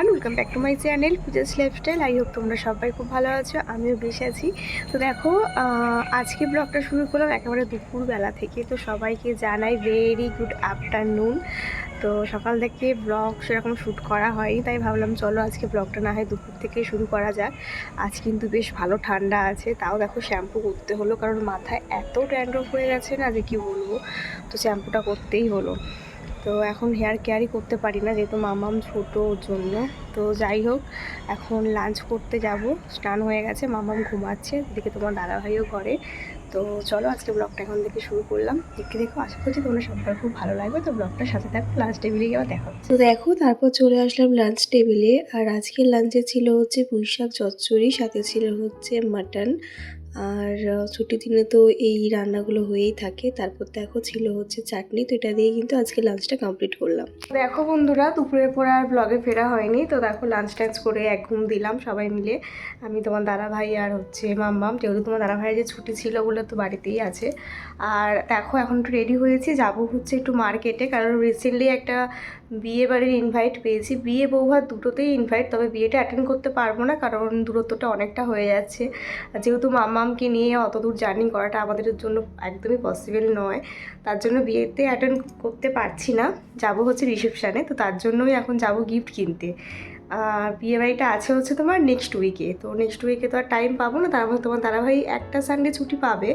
Everyone welcome back to my channel Puja's lifestyle I hope তোমরা সবাই খুব ভালো আছো, আমিও বেশ আছি। তো দেখো আজকে ব্লগটা শুরু করলাম একেবারে দুপুরবেলা থেকে। তো সবাইকে জানাই ভেরি গুড আফটারনুন তো সকাল থেকে ব্লগ সেরকম শ্যুট করা হয়নি, তাই ভাবলাম চলো আজকে ব্লগটা না হয় দুপুর থেকে শুরু করা যাক। আজ কিন্তু বেশ ভালো ঠান্ডা আছে, তাও দেখো শ্যাম্পু করতে হলো, কারণ মাথায় এত ড্যান্ড্রফ হয়ে গেছে না যে কি বলব, তো শ্যাম্পুটা করতেই হলো। তো এখন হেয়ার কেয়ারই করতে পারি না, যেহেতু মামাম ছোট ওর জন্য। তো যাই হোক, এখন লাঞ্চ করতে যাব, স্নান হয়ে গেছে, মামাম ঘুমাচ্ছে, এদিকে তোমার দাদাভাইও ঘরে। তো চলো আজকে ব্লগটা এখন থেকে শুরু করলাম। দেখে দেখো, আশা করছি তোমরা সবার খুব ভালো লাগবে। তো ব্লগটার সাথে দেখো লাঞ্চ টেবিলে গিয়ে দেখা তো দেখো, তারপর চলে আসলাম লাঞ্চ টেবিলে আর আজকের লাঞ্চে ছিল হচ্ছে পুঁই শাক চচ্চড়ি, সাথে ছিল হচ্ছে মাটন আর ছুটির দিনে তো এই রান্নাগুলো হয়েই থাকে। তারপর দেখো ছিল হচ্ছে চাটনি, তো এটা দিয়ে কিন্তু আজকে লাঞ্চটা কমপ্লিট করলাম। দেখো বন্ধুরা, দুপুরের পর আর ব্লগে ফেরা হয়নি, তো দেখো লাঞ্চ টাঞ্চ করে এক ঘুম দিলাম সবাই মিলে। আমি তোমার দাদা ভাই আর হচ্ছে মাম্মাম, যেহেতু তোমার দাদা ভাইয়ের যে ছুটি ছিল বলে তো বাড়িতেই আছে। আর দেখো এখন একটু রেডি হয়েছি, যাব হচ্ছে একটু মার্কেটে কারণ রিসেন্টলি একটা বিয়ে বাড়ির ইনভাইট পেয়েছি। বিয়ে বৌভাত দুটোতেই ইনভাইট তবে বিয়েটা অ্যাটেন্ড করতে পারব না কারণ দূরত্বটা অনেকটা হয়ে যাচ্ছে। যেহেতু মামামকে নিয়ে অত দূর জার্নি করাটা আমাদের জন্য একদমই পসিবল নয়, তার জন্য বিয়েতে অ্যাটেন্ড করতে পারছি না। যাব হচ্ছে রিসেপশানে তো তার জন্যই এখন যাব গিফট কিনতে। আর বিয়ে বাড়িটা আছে হচ্ছে তোমার নেক্সট উইকে তো নেক্সট উইকে তো আর টাইম পাবো না, তার মধ্যে তোমার দাদাভাই একটা সানডে ছুটি পাবে।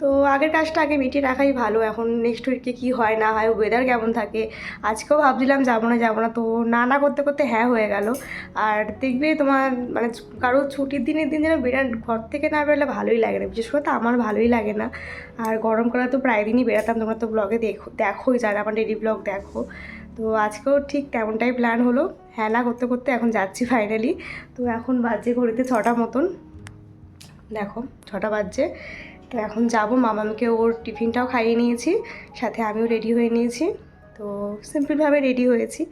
তো আগের কাজটা আগে মিটিয়ে রাখাই ভালো, এখন নেক্সট উইকে কী হয় না হয় ওয়েদার কেমন থাকে, আজকেও ভাবছিলাম যাব না যাব না, তো না না করতে করতে হ্যাঁ হয়ে গেল। আর দেখবে তোমার মানে কারও ছুটির দিনের দিন যেন বিরাট ঘর থেকে না বেরোলে ভালোই লাগে না, বিশেষ করে তো আমার ভালোই লাগে না। আর গরমকালে তো প্রায় দিনই বেরাতাম, তোমরা তো ব্লগে দেখো, দেখোই, যারা আমার ডেলি ব্লগ দেখো। তো আজকেও ঠিক তেমনটাই প্ল্যান হলো হ্যাঁ না করতে করতে এখন যাচ্ছি ফাইনালি তো এখন বাজছে ঘড়িতে ছটা মতন, দেখো, ছটা বাজছে। তো এখন যাব। আমাকে ওর টিফিনটাও খাইয়ে নিয়েছি, সাথে আমিও রেডি হয়ে নিয়েছি। তো সিম্পলভাবে রেডি হয়েছি।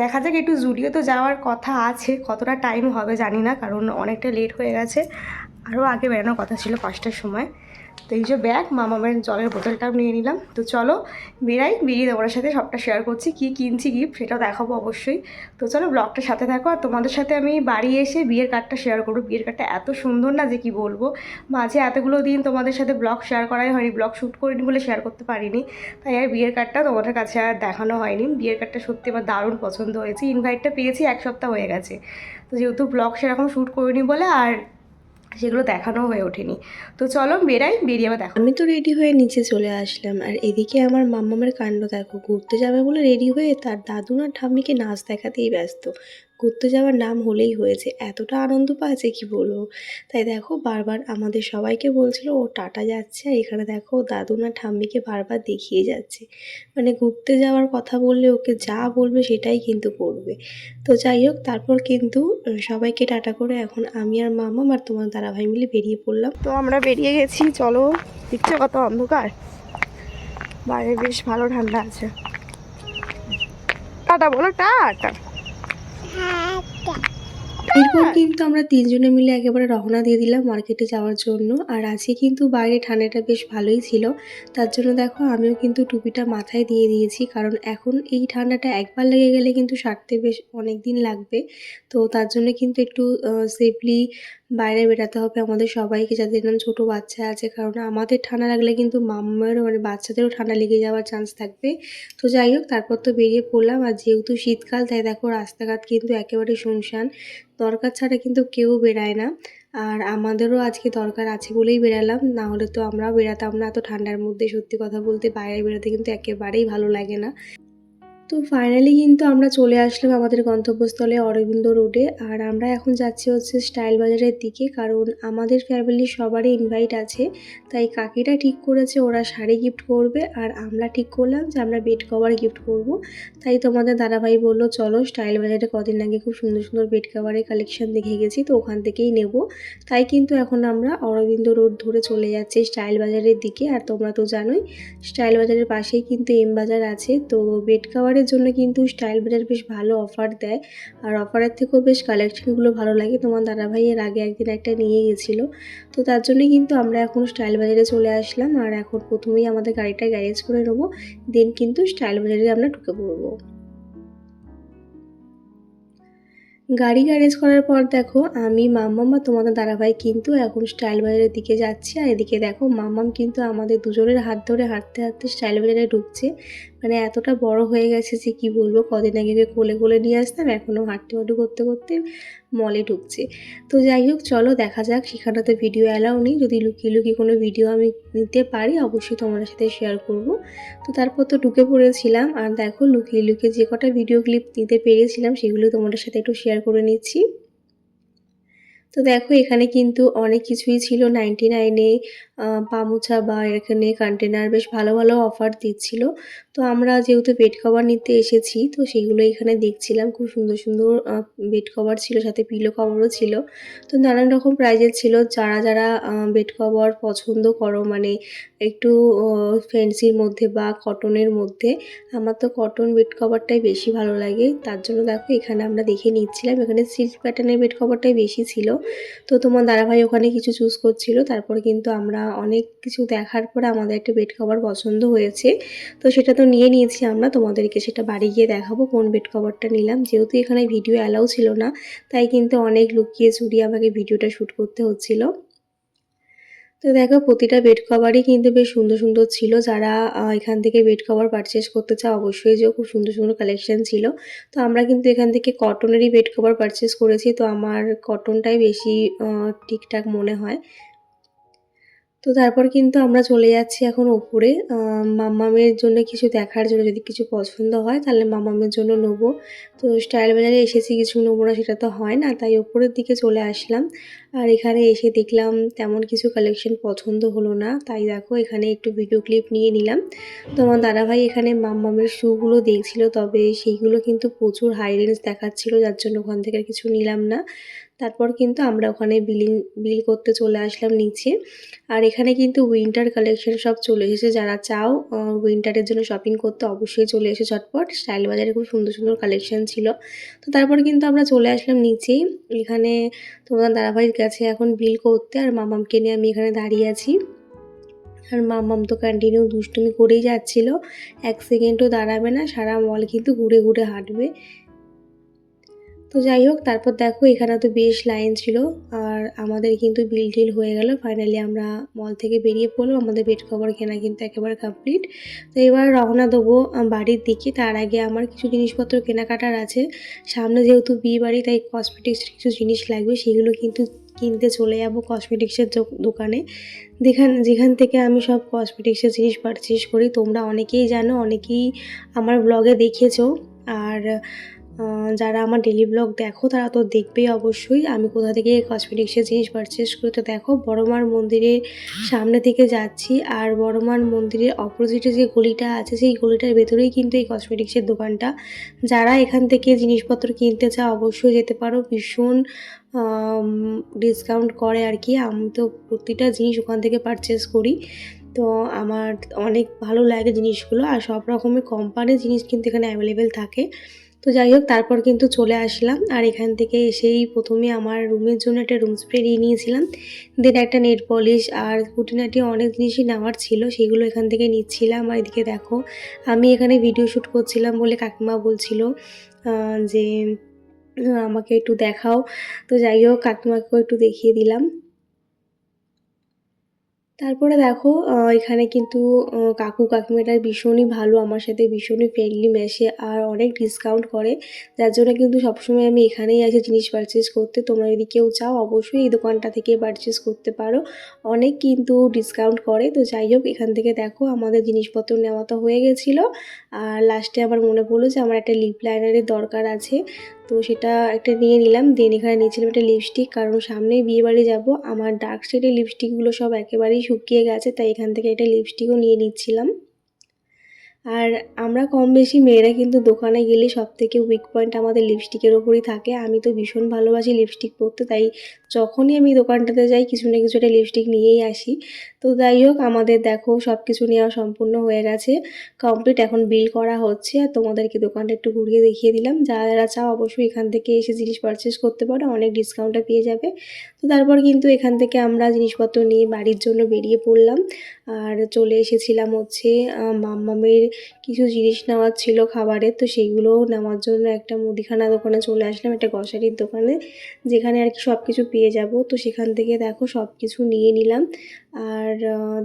দেখা যাক একটু জুডিও তো যাওয়ার কথা আছে, কতটা টাইম হবে জানি না, কারণ অনেকটা লেট হয়ে গেছে। আরও আগে বেরোনোর কথা ছিল পাঁচটার সময়। তো এই যে ব্যাগ মামামের জলের বোতলটাও নিয়ে নিলাম। তো চলো বেরাই, বেরিয়ে তোমাদের সাথে সবটা শেয়ার করছি, কী কিনছি গিফট সেটাও দেখাবো অবশ্যই। তো চলো ব্লগটার সাথে থাকো, আর তোমাদের সাথে আমি বাড়ি এসে বিয়ের কার্ডটা শেয়ার করব। বিয়ের কার্ডটা এত সুন্দর না যে কি বলব? মাঝে এতগুলো দিন তোমাদের সাথে ব্লগ শেয়ার করাই হয়নি ব্লগ শ্যুট করিনি বলে শেয়ার করতে পারিনি। তাই আর বিয়ের কার্ডটা তোমাদের কাছে আর দেখানো হয়নি। বিয়ের কার্ডটা সত্যি আমার দারুণ পছন্দ হয়েছে। ইনভাইটটা পেয়েছি এক সপ্তাহ হয়ে গেছে। তো যেহেতু ব্লগ সেরকম শ্যুট করিনি বলে, আর সেগুলো দেখানো হয়ে ওঠেনি। তো চলো বেরাই, বেরিয়ে আবার দেখো আমি তো রেডি হয়ে নিচে চলে আসলাম। আর এদিকে আমার মাম্মামের কাণ্ড দেখো, ঘুরতে যাবে বলে রেডি হয়ে তার দাদু না ঠাম্মিকে নাচ দেখাতেই ব্যস্ত। ঘুরতে যাওয়ার নাম হলেই হয়েছে। এতটা আনন্দ পাচ্ছে কি বলব? তাই দেখো, বারবার আমাদের সবাইকে বলছিল, ও, টাটা যাচ্ছে। আর এখানে দেখো, দাদু না ঠাম্মিকে বারবার দেখিয়ে যাচ্ছে। মানে ঘুরতে যাওয়ার কথা বললে ওকে যা বলবে সেটাই কিন্তু করবে। তো যাই হোক, তারপর কিন্তু সবাইকে টাটা করে এখন আমি আর মামা আর তোমার দাদা ভাই মিলে বেরিয়ে পড়লাম। তো আমরা বেরিয়ে গেছি, চলো। দেখছ কত অন্ধকার? বাইরে বেশ ভালো ঠান্ডা আছে। টাটা, বলো টাটা। এরপর কিন্তু আমরা তিনজনে মিলে একেবারে রওনা দিয়ে দিলাম মার্কেটে যাওয়ার জন্য। আর আজকে কিন্তু বাইরে ঠান্ডাটা বেশ ভালোই ছিল। তার জন্য দেখো আমিও কিন্তু টুপিটা মাথায় দিয়ে দিয়েছি। কারণ এখন এই ঠান্ডাটা একবার লেগে গেলে কিন্তু সারতে বেশ অনেক দিন লাগবে। তো তার জন্য কিন্তু একটু সেফলি বাইরে বেরাতে হবে, আমাদের সবাইকে যাদের নাম ছোটো বাচ্চা আছে, কারণ আমাদের ঠান্ডা লাগলে কিন্তু মাম্মারও মানে বাচ্চাদেরও ঠান্ডা লেগে যাওয়ার চান্স থাকবে। তো যাই হোক, তারপর তো বেরিয়ে পড়লাম, আর যেহেতু শীতকাল, তাই দেখো রাস্তাঘাট কিন্তু একেবারে শুনশান। দরকার ছাড়া কিন্তু কেউ বেরায় না, আর আমাদেরও আজকে দরকার আছে বলেই বেরালাম, না হলে তো আমরাও বেরাতাম না, এত ঠান্ডার মধ্যে সত্যি কথা বলতে বাইরে বেরোতে কিন্তু একেবারেই ভালো লাগে না। তো ফাইনালি কিন্তু আমরা চলে আসলাম আমাদের গন্তব্যস্থলে অরবিন্দ রোডে আর আমরা এখন যাচ্ছি হচ্ছে স্টাইল বাজারের দিকে, কারণ আমাদের ফ্যামিলির সবারই ইনভাইট আছে। তাই কাকিরা ঠিক করেছে ওরা শাড়ি গিফট করবে আর আমরা ঠিক করলাম যে আমরা বেড কভার গিফট করব। তাই তোমাদের দাদাভাই বলল, চলো স্টাইল বাজারে কদিন আগে খুব সুন্দর সুন্দর বেড কভারের কালেকশন দেখে গেছি, তো ওখান থেকেই নেব। তাই কিন্তু এখন আমরা অরবিন্দ রোড ধরে চলে যাচ্ছি স্টাইল বাজারের দিকে। আর তোমরা তো জানোই স্টাইল বাজারের পাশেই কিন্তু এম বাজার আছে। তো বেড কভারের জন্য কিন্তু স্টাইল বাজার বেশ ভালো অফার দেয়। আর অফারের থেকেও বেশ কালেকশনগুলো ভালো লাগে। তোমার দাদাভাই এর আগে একদিন একটা নিয়ে গেছিল। তো তার জন্য কিন্তু আমরা এখন স্টাইল বাজারে চলে আসলাম। আর এখন প্রথমেই আমাদের গাড়িটা গ্যারেজ করে নেব। দেন কিন্তু স্টাইল বাজারে আমরা ঢুকে পড়ব। গাড়ি গ্যারেজ করার পর দেখো, আমি, মাম্মাম বা তোমাদের দাদাভাই কিন্তু এখন স্টাইল বাজারের দিকে যাচ্ছি। আর এদিকে দেখো, মাম্মাম কিন্তু আমাদের দুজনের হাত ধরে হাঁটতে হাঁটতে স্টাইল বাজারে ঢুকছে। মানে এতটা বড় হয়ে গেছে যে কি বলব? কদিন আগে কোলে কোলে নিয়ে আসতাম এখনও হাঁটতে হাঁটু করতে করতে মলে ঢুকছে। তো যাই হোক, চলো দেখা যাক, সেখানে তো ভিডিও অ্যালাউ নেই। যদি লুকিয়ে লুকিয়ে কোনো ভিডিও আমি নিতে পারি, অবশ্যই তোমাদের সাথে শেয়ার করব। তো তারপর তো ঢুকে পড়েছিলাম। আর দেখো, লুকিয়ে লুকিয়ে যে কটা ভিডিও ক্লিপ নিতে পেরেছিলাম, সেগুলো তোমাদের সাথে একটু শেয়ার করে নিচ্ছি। তো দেখো, এখানে কিন্তু অনেক কিছুই ছিল। নাইনটি নাইনে পামুছা বা এখানে কন্টেনার বেশ ভালো ভালো অফার দিচ্ছিল। তো আমরা যেহেতু বেড কভার নিতে এসেছি, তো সেগুলো এখানে দেখছিলাম। খুব সুন্দর সুন্দর বেড কভার ছিল, সাথে পিলো কভারও ছিল। তো নানান রকম প্রাইজের ছিল। যারা যারা বেড কভার পছন্দ করো মানে একটু ফ্যান্সির মধ্যে বা কটনের মধ্যে, আমার তো কটন বেড কভারটাই বেশি ভালো লাগে। তার জন্য দেখো, এখানে আমরা দেখে নিচ্ছিলাম। এখানে সিল্ক প্যাটার্নের বেড কভারটাই বেশি ছিল। তো তোমার দাদাভাই ওখানে কিছু চুজ করছিল। তারপর কিন্তু আমরা অনেক কিছু দেখার পরে আমাদের একটা বেড কভার পছন্দ হয়েছে। তো সেটা তো নিয়ে নিয়েছি আমরা, তোমাদেরকে সেটা বাড়ি গিয়ে দেখাবো কোন বেড কভারটা নিলাম। যেহেতু এখানে ভিডিও অ্যালাউ ছিল না, তাই কিন্তু অনেক লুকিয়ে চুরিয়ে আমাকে ভিডিওটা শ্যুট করতে হচ্ছিল। তো দেখো, প্রতিটা বেড কভারই কিন্তু বেশ সুন্দর সুন্দর ছিল। যারা এখান থেকে বেড কভার পারচেস করতে চাও, অবশ্যই যে খুব সুন্দর সুন্দর কালেকশন ছিল। তো আমরা কিন্তু এখান থেকে কটনেরই বেড কভার পারচেস করেছি। তো আমার কটনটাই বেশি ঠিকঠাক মনে হয়। তো তারপর কিন্তু আমরা চলে যাচ্ছি এখন ওপরে। আহ, মাম্মামের জন্য কিছু দেখার জন্য যদি কিছু পছন্দ হয় তাহলে মাম্মামের জন্য নেব। তো স্টাইল বাজারে এসেছি কিছু নেব না সেটা তো হয় না তাই ওপরের দিকে চলে আসলাম। আর এখানে এসে দেখলাম তেমন কিছু কালেকশন পছন্দ হলো না তাই দেখো এখানে একটু ভিডিও ক্লিপ নিয়ে নিলাম। তো আমার দাদাভাই এখানে মাম্মামের শুগুলো দেখছিল তবে সেইগুলো কিন্তু প্রচুর হাই রেঞ্জ দেখাচ্ছিলো যার জন্য ওখান থেকে কিছু নিলাম না। তারপর কিন্তু আমরা ওখানে বিলিং, বিল করতে চলে আসলাম নিচে। আর এখানে কিন্তু উইন্টার কালেকশন সব চলে এসেছে। যারা চাও উইন্টারের জন্য শপিং করতে অবশ্যই চলে এসে ঝটপট। স্টাইল বাজারে খুব সুন্দর সুন্দর কালেকশন ছিল। তো তারপর কিন্তু আমরা চলে আসলাম নিচেই এখানে তোমার দাদাভাইয়ের কাছে এখন বিল করতে। আর মামামকে নিয়ে আমি এখানে দাঁড়িয়ে আছি। আর মামাম তো কন্টিনিউ দুষ্টুমি করেই যাচ্ছিল। এক সেকেন্ডও দাঁড়াবে না। সারা মল কিন্তু ঘুরে ঘুরে হাঁটবে। তো যাই হোক, তারপর দেখো এখানে তো বেশ লাইন ছিল আর আমাদের কিন্তু বিল টিল হয়ে গেল। ফাইনালি আমরা মল থেকে বেরিয়ে পড়লাম। আমাদের বেড কভার কেনা কিন্তু একেবারে কমপ্লিট তো এবার রওনা দেবো বাড়ির দিকে। তার আগে আমার কিছু জিনিসপত্র কেনাকাটার আছে। সামনে যেহেতু বিয়ে বাড়ি তাই কসমেটিক্সের কিছু জিনিস লাগবে। সেগুলো কিন্তু কিনতে চলে যাব কসমেটিক্সের দোকানে। যেখান যেখান থেকে আমি সব কসমেটিক্সের জিনিস পারচেস করি। তোমরা অনেকেই জানো, অনেকেই আমার ব্লগে দেখেছ। আর যারা আমার ডেলি ব্লগ দেখো, তারা তো দেখবেই অবশ্যই। আমি কোথা থেকে কসমেটিক্সের জিনিস পারচেস করি তো দেখো, বড়মার মন্দিরের সামনে থেকে যাচ্ছি আর বড়মার মন্দিরের অপোজিটে যে গলিটা আছে, সেই গলিটার ভেতরেই কিন্তু এই কসমেটিক্সের দোকানটা। যারা এখান থেকে জিনিসপত্র কিনতে চাও, অবশ্যই যেতে পারো। ভীষণ ডিসকাউন্ট করে আর কি। আমি তো প্রতিটা জিনিস ওখান থেকে পারচেস করি। তো আমার অনেক ভালো লাগে জিনিসগুলো আর সব রকমের কোম্পানির জিনিস কিন্তু এখানে অ্যাভেলেবেল থাকে। তো যাই হোক, তারপর কিন্তু চলে আসলাম। আর এখান থেকে এসেই প্রথমে আমার রুমের জন্য একটা রুম স্প্রে নিয়ে নিয়েছিলাম। দেন একটা নেট পলিশ আর কুটিনাটি অনেক জিনিসই নেওয়ার ছিল, সেগুলো এখান থেকে নিচ্ছিলাম। আর এদিকে দেখো, আমি এখানে ভিডিও শ্যুট করছিলাম বলে কাকিমা বলছিল যে, আমাকে একটু দেখাও। তো যাই হোক, কাকিমাকেও একটু দেখিয়ে দিলাম। তারপরে দেখো এখানে কিন্তু কাকু কাকিমাটা ভীষণই ভালো, আমার সাথে ভীষণই ফ্রেন্ডলি মেশে আর অনেক ডিসকাউন্ট করে। যার জন্য কিন্তু সবসময় আমি এখানেই আসি জিনিস পারচেস করতে। তোমরা যদি কেউ চাও, অবশ্যই এই দোকানটা থেকে পারচেস করতে পারো। অনেক কিন্তু ডিসকাউন্ট করে। তো যাই হোক, এখান থেকে দেখো, আমাদের জিনিসপত্র নেওয়া তো হয়ে গেছিল। আর লাস্টে আমার মনে পড়ল যে, আমার একটা লিপ লাইনারের দরকার আছে। তো সেটা একটা নিয়ে নিলাম দেন এখানে নিয়েছিলাম একটা লিপস্টিক কারণ সামনেই বিয়ে বাড়ি যাব। আমার ডার্ক শেডের লিপস্টিকগুলো সব একেবারেই শুকিয়ে গেছে, তাই এখান থেকে একটা লিপস্টিকও নিয়ে নিচ্ছিলাম। আর আমরা কম বেশি মেয়েরা কিন্তু দোকানে গেলে সব থেকে উইক পয়েন্ট আমাদের লিপস্টিকের ওপরই থাকে। আমি তো ভীষণ ভালোবাসি লিপস্টিক পরতে, তাই যখনই আমি দোকানটাতে যাই, কিছু না কিছু একটা লিপস্টিক নিয়েই আসি। তো যাই হোক, আমাদের দেখো সব কিছু নেওয়া সম্পূর্ণ হয়ে গেছে। কমপ্লিট এখন বিল করা হচ্ছে। আর তোমাদেরকে দোকানটা একটু ঘুরিয়ে দেখিয়ে দিলাম। যারা যারা চাও অবশ্যই এখান থেকে এসে জিনিস পারচেস করতে পারো। অনেক ডিসকাউন্টে পেয়ে যাবে। তো তারপর কিন্তু এখান থেকে আমরা জিনিসপত্র নিয়ে বাড়ির জন্য বেরিয়ে পড়লাম। আর চলে এসেছিলাম হচ্ছে মাম্মামের কিছু জিনিস নেওয়ার ছিল খাবারের। তো সেইগুলোও নেওয়ার জন্য একটা মুদিখানা দোকানে চলে আসলাম, একটা গ্রসারির দোকানে। যেখানে আর কি সব কিছু পেয়ে যাব। তো সেখান থেকে দেখো সব কিছু নিয়ে নিলাম। আর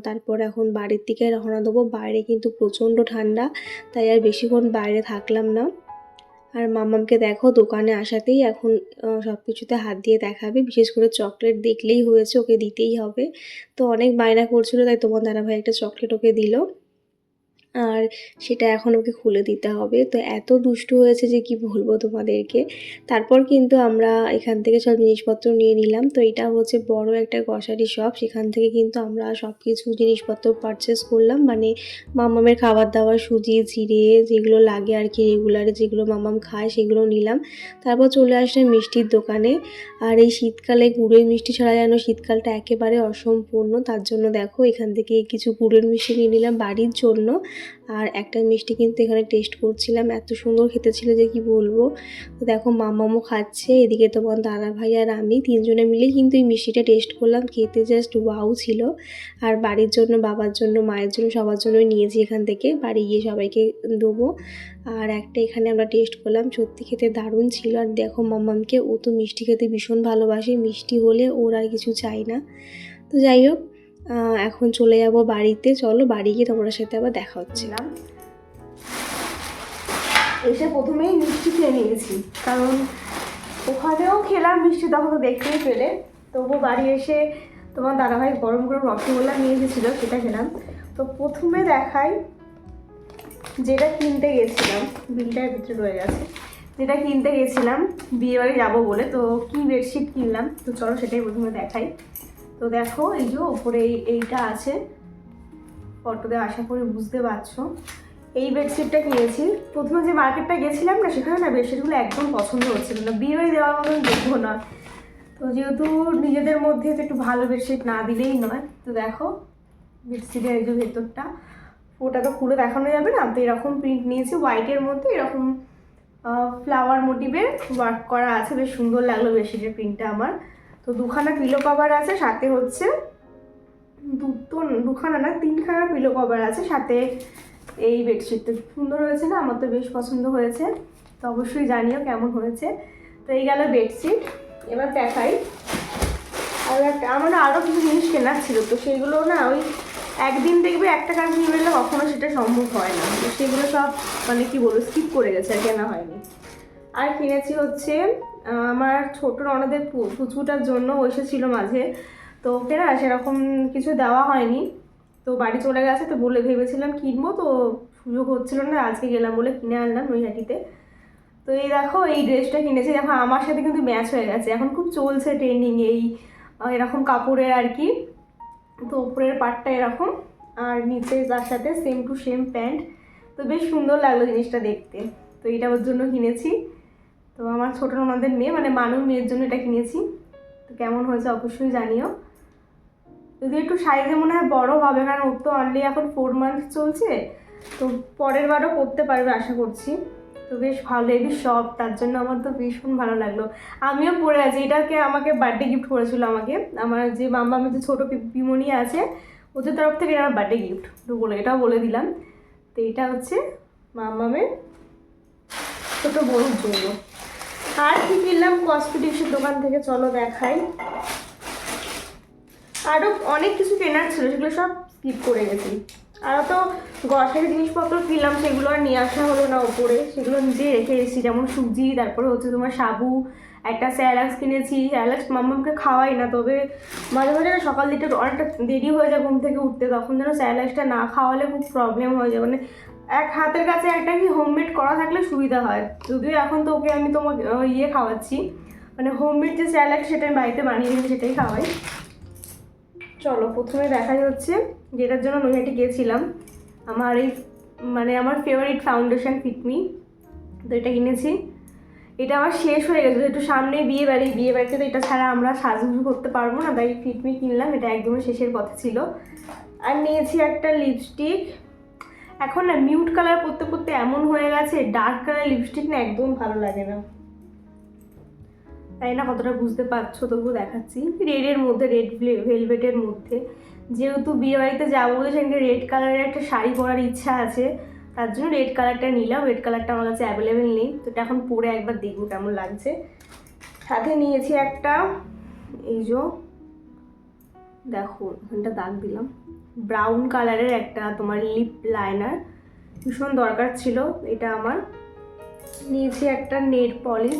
তারপর এখন বাড়ির দিকে রওনা দেবো। বাইরে কিন্তু প্রচণ্ড ঠান্ডা, তাই আর বেশিক্ষণ বাইরে থাকলাম না। আর মামামকে দেখো দোকানে আসাতেই এখন সব কিছুতে হাত দিয়ে দেখাবে। বিশেষ করে চকলেট দেখলেই হয়েছে, ওকে দিতেই হবে। তো অনেক বায়না করছিল, তাই তোমার দাদাভাই একটা চকলেট ওকে দিল। আর সেটা এখন ওকে খুলে দিতে হবে। তো এত দুষ্টু হয়েছে যে কি বলব তোমাদেরকে? তারপর কিন্তু আমরা এখান থেকে সব জিনিসপত্র নিয়ে নিলাম। তো এটা হচ্ছে বড় একটা গ্রসারি শপ সেখান থেকে কিন্তু আমরা সব কিছু জিনিসপত্র পারচেস করলাম। মানে মামামের খাবার দাবার সুজি, জিরে যেগুলো লাগে আর কি রেগুলার যেগুলো মামাম খায় সেগুলো নিলাম। তারপর চলে আসলাম মিষ্টির দোকানে। আর এই শীতকালে গুড়ের মিষ্টি ছাড়া যেন শীতকালটা একেবারে অসম্পূর্ণ। তার জন্য দেখো এখান থেকে কিছু গুড়ের মিষ্টি নিয়ে নিলাম বাড়ির জন্য। আর একটা মিষ্টি কিন্তু এখানে টেস্ট করছিলাম, এত সুন্দর খেতে ছিল যে কি বলব। তো দেখো মামামও খাচ্ছে, এদিকে তোমার দাদা ভাই আর আমি, তিনজনে মিলে কিন্তু এই মিষ্টিটা টেস্ট করলাম, খেতে জাস্ট ওয়াও ছিল। আর বাড়ির জন্য, বাবার জন্য, মায়ের জন্য, সবার জন্যই নিয়েছি এখান থেকে, বাড়ি গিয়ে সবাইকে দেবো। আর একটা এখানে আমরা টেস্ট করলাম, সত্যি খেতে দারুণ ছিল। আর দেখো মাম্মামকে ও তো মিষ্টি খেতে ভীষণ ভালোবাসে, মিষ্টি হলে ওর আর কিছু চাই না। তো যাই হোক এখন চলে যাব বাড়িতে। চলো, বাড়ি গিয়ে তোমার সাথে আবার দেখা হচ্ছে। ছিলাম। এসে প্রথমেই মিষ্টি খেয়ে নিয়েছি। কারণ ওখানেও খেলাম, মিষ্টি তখন দেখতেই পেলে। তবু বাড়ি এসে তোমার দাদাভাই গরম গরম রসগোল্লা নিয়ে এসেছিল, সেটা খেলাম। তো প্রথমে দেখাই যেটা কিনতে গেছিলাম বিলটার ভিতরে রয়ে গেছে। যেটা কিনতে গেছিলাম বিয়ে বাড়ি যাব বলে, তো কি বেডশিট কিনলাম? তো চলো সেটাই প্রথমে দেখাই। তো দেখো, এই যে ওপরে এই- এইটা আছে। ফটোতে আশা করি বুঝতে পারছ। এই বেডশিটটা কিনেছি প্রথমে যে মার্কেটটা গেছিলাম না, সেখানে না বেডশিটগুলো একদম পছন্দ হচ্ছিল না। বিয়ে দেওয়ার মতন দেখব না। তো যেহেতু নিজেদের মধ্যে তো একটু ভালো বেডশিট না দিলেই নয়, তো দেখো বেডশিটের এই যে ভেতরটা, ওটা তো খুলে দেখানো যাবে না। তো এরকম প্রিন্ট নিয়েছি হোয়াইটের মধ্যে এরকম ফ্লাওয়ার মোটিভের ওয়ার্ক করা আছে। বেশ সুন্দর লাগল বেডশিটের প্রিন্টটা আমার। তো দুখানা পিলো কভার আছে, সাথে হচ্ছে দুটো, দুখানা না, তিনখানা পিলো কভার আছে, সাথে এই বেডশিটটা সুন্দর হয়েছে না? আমার তো বেশ পছন্দ হয়েছে। তো অবশ্যই জানিও কেমন হয়েছে। তো এই গেল বেডশিট এবার দেখাই। আর একটা, আমার আরও কিছু জিনিস কেনার ছিল, তো সেগুলো না ওই একদিন দেখবে একটা কাজ নিয়ে নিলে কখনো সেটা সম্ভব হয় না। তো সেগুলো সব মানে কি বলব স্কিপ করে গেছে, আর কেনা হয়নি। আর কিনেছি হচ্ছে আমার ছোট পু- পুচুটার জন্য এসেছিল মাঝে। তো ওকে না সেরকম কিছু দেওয়া হয়নি। তো বাড়ি চলে গেছে তো বলে ভেবেছিলাম কিনবো, তো সুযোগ হচ্ছিল না, আজকে গেলাম বলে কিনে আনলাম নৈহাটিতে। তো এই দেখো, এই ড্রেসটা কিনেছি। দেখো, আমার সাথে কিন্তু ম্যাচ হয়ে গেছে। এখন খুব চলছে ট্রেন্ডিং এই এরকম কাপড়ের আর কি। তো উপরের পাটটা এরকম, আর নিচে তার সাথে সেম টু সেম প্যান্ট। তো বেশ সুন্দর লাগল জিনিসটা দেখতে। তো এটা ওর জন্য কিনেছি। তো আমার ছোটো ননদের মেয়ে মানে মানুষ মেয়ের জন্য এটা কিনেছি তো কেমন হয়েছে অবশ্যই জানিও। যদি একটু সাইজে মনে হয় বড় হবে, কারণ ওর তো অনলি এখন ফোর মান্থ চলছে। তো পরের বারও করতে পারবে আশা করছি। তো বেশ ভালো হেবি সব তার জন্য আমার তো ভীষণ ভালো লাগল। আমিও পরে আছি, এটাকে আমাকে বার্থডে গিফট করেছিল আমাকে। আমার যে মাম্মা, আমার যে ছোটো পিমনি আছে, ওদের তরফ থেকে আমার বার্থডে গিফট তো বলে, এটাও বলে দিলাম। তো এটা হচ্ছে মাম্মামের ছোটো বোনের জন্য। আর কি কিনলাম? কসমেটিক্সের দোকান থেকে চলো দেখাই। আরও অনেক কিছু কেনার ছিল, সেগুলো সব স্কিপ করে গেছি। আরও তো গ্রসারি জিনিসপত্র কিনলাম, সেগুলো আর নিয়ে আসা হলো না ওপরে। সেগুলো নিজে রেখে এসেছি, যেমন সুজি, তারপরে হচ্ছে তোমার সাবু, একটা স্যালাক্স কিনেছি। স্যালাক্স মাম্মামকে খাওয়াই না, তবে মাঝে মাঝে সকাল দিকটা অনেকটা দেরি হয়ে যায় ঘুম থেকে উঠতে, তখন যেন স্যালাক্সটা না খাওয়ালে খুব প্রবলেম হয়ে যায়। মানে এক হাতের কাছে একটা কি হোমমেড করা থাকলে সুবিধা হয়। যদিও এখন তো ওকে আমি তোমাকে ইয়ে খাওয়াচ্ছি। মানে হোমমেড যে স্যালাড সেটা আমি বাড়িতে বানিয়ে নিয়ে সেটাই খাওয়াই। চলো, প্রথমে দেখা যাচ্ছে যেটার জন্য নৈহাটি গিয়েছিলাম। আমার এই মানে আমার ফেভারিট ফাউন্ডেশন ফিটমি তো এটা কিনেছি। এটা আমার শেষ হয়ে গেছে একটু সামনে বিয়ে বাড়ি, বিয়ে বাড়িতে তো এটা ছাড়া আমরা সাজুগুজু করতে পারব না, তাই ফিটমি কিনলাম, এটা একদমই শেষের পথে ছিল। আর নিয়েছি একটা লিপস্টিক এখন না মিউট কালার পরতে পরতে এমন হয়ে গেছে ডার্ক কালার লিপস্টিক না একদম ভালো লাগে না। তাই না কতটা বুঝতে পারছ, তবুও দেখাচ্ছি। রেডের মধ্যে রেড ভেলভেটের মধ্যে। যেহেতু বিয়ে বাড়িতে যাব সেখানে রেড কালারের একটা শাড়ি পরার ইচ্ছা আছে, তার জন্য রেড কালারটা নিলাম। রেড কালারটা আমার কাছে অ্যাভেলেবেল নেই, তো এটা এখন পরে একবার দেখব কেমন লাগছে। সাথে নিয়েছি একটা, এই যে দেখো, ওখানটা দাগ দিলাম। ব্রাউন কালারের একটা তোমার লিপ লাইনার ভীষণ দরকার ছিল। এটা আমার। নিয়েছি একটা নেট পলিশ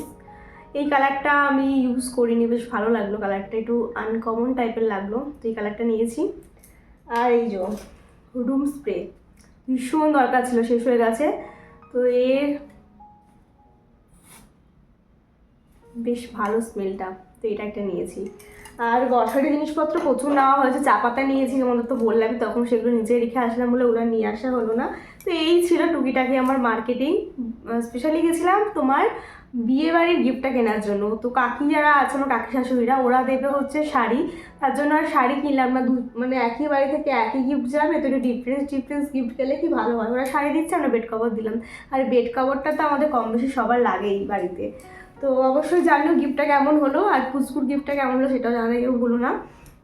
এই কালারটা আমি ইউজ করিনি, বেশ ভালো লাগল কালারটা একটু আনকমন টাইপের লাগল, তো এই কালারটা নিয়েছি। আর এই যে রুম স্প্রে ভীষণ দরকার ছিল, শেষ হয়ে গেছে। তো এর বেশ ভালো স্মেলটা তো এটা একটা নিয়েছি। আর গ্রসারি জিনিসপত্র প্রচুর নেওয়া হয়েছে, চা পাতা নিয়েছি তোমাদের তো বললাম তখন সেগুলো নিচে রেখে আসলাম বলে ওগুলো নিয়ে আসা হলো না। তো এই ছিল টুকিটাকি আমার মার্কেটিং স্পেশালি গেছিলাম তোমার বিয়ে বাড়ির গিফটটা কেনার জন্য। তো কাকি যারা আছে আমার কাকি শাশুড়িরা, ওরা দেবে হচ্ছে শাড়ি। তার জন্য আর শাড়ি কিনলাম না মানে একই বাড়ি থেকে একই গিফট যাবে তো ডিফারেন্স ডিফারেন্স গিফট গেলে কি ভালো হয়? ওরা শাড়ি দিচ্ছে, আমরা বেড কভার দিলাম। আর বেড কভারটা তো আমাদের কম বেশি সবার লাগেই বাড়িতে। তো অবশ্যই জানিও গিফটটা কেমন হলো আর ফুচকুর গিফটটা কেমন হলো সেটাও জানা কেউ বলো না।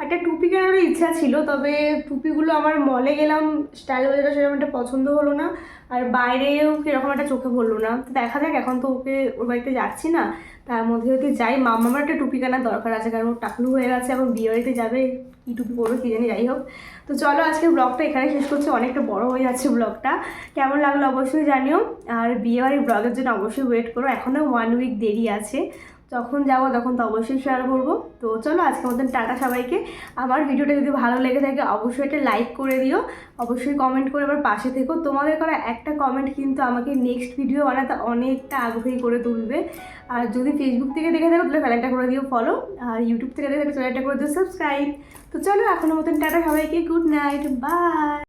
একটা টুপি কেনারও ইচ্ছা ছিল, তবে টুপিগুলো আমার মলে গেলাম স্টাইল বাজারটা সেরকম একটা পছন্দ হলো না, আর বাইরেও কীরকম একটা চোখে পড়ল না। তো দেখা যাক, এখন তো ওকে ওর বাড়িতে যাচ্ছি না। তার মধ্যে যদি যাই মামার একটা টুপি কেনার দরকার আছে, কারণ টাকলু হয়ে গেছে এবং বিয়ে বাড়িতে যাবে, কী টুপি পরবে কী জানি, যাই হোক। তো চলো আজকে ব্লগটা এখানে শেষ করছি, অনেকটা বড় হয়ে যাচ্ছে ব্লগটা। কেমন লাগল অবশ্যই জানিও, আর বিয়ে বাড়ির ব্লগের জন্য অবশ্যই ওয়েট করো, এখনও ওয়ান উইক দেরি আছে। যখন যাব তখন তো অবশ্যই শেয়ার করব। তো চলো আজকের মতন টাটা সবাইকে। আমার ভিডিওটা যদি ভালো লেগে থাকে, অবশ্যই একটা লাইক করে দিও। অবশ্যই কমেন্ট করে আমার পাশে থেকো। তোমাদের করা একটা কমেন্ট কিন্তু আমাকে নেক্সট ভিডিও বানাতে অনেকটা আগ্রহী করে তুলবে। আর যদি ফেসবুক থেকে দেখে থাকো, তাহলে চ্যানেলটা করে দিও ফলো আর ইউটিউব থেকে দেখে থাকো চ্যানেলটা করে দিও সাবস্ক্রাইব তো চলো এখনও মতন টাটা সবাইকে। Good night bye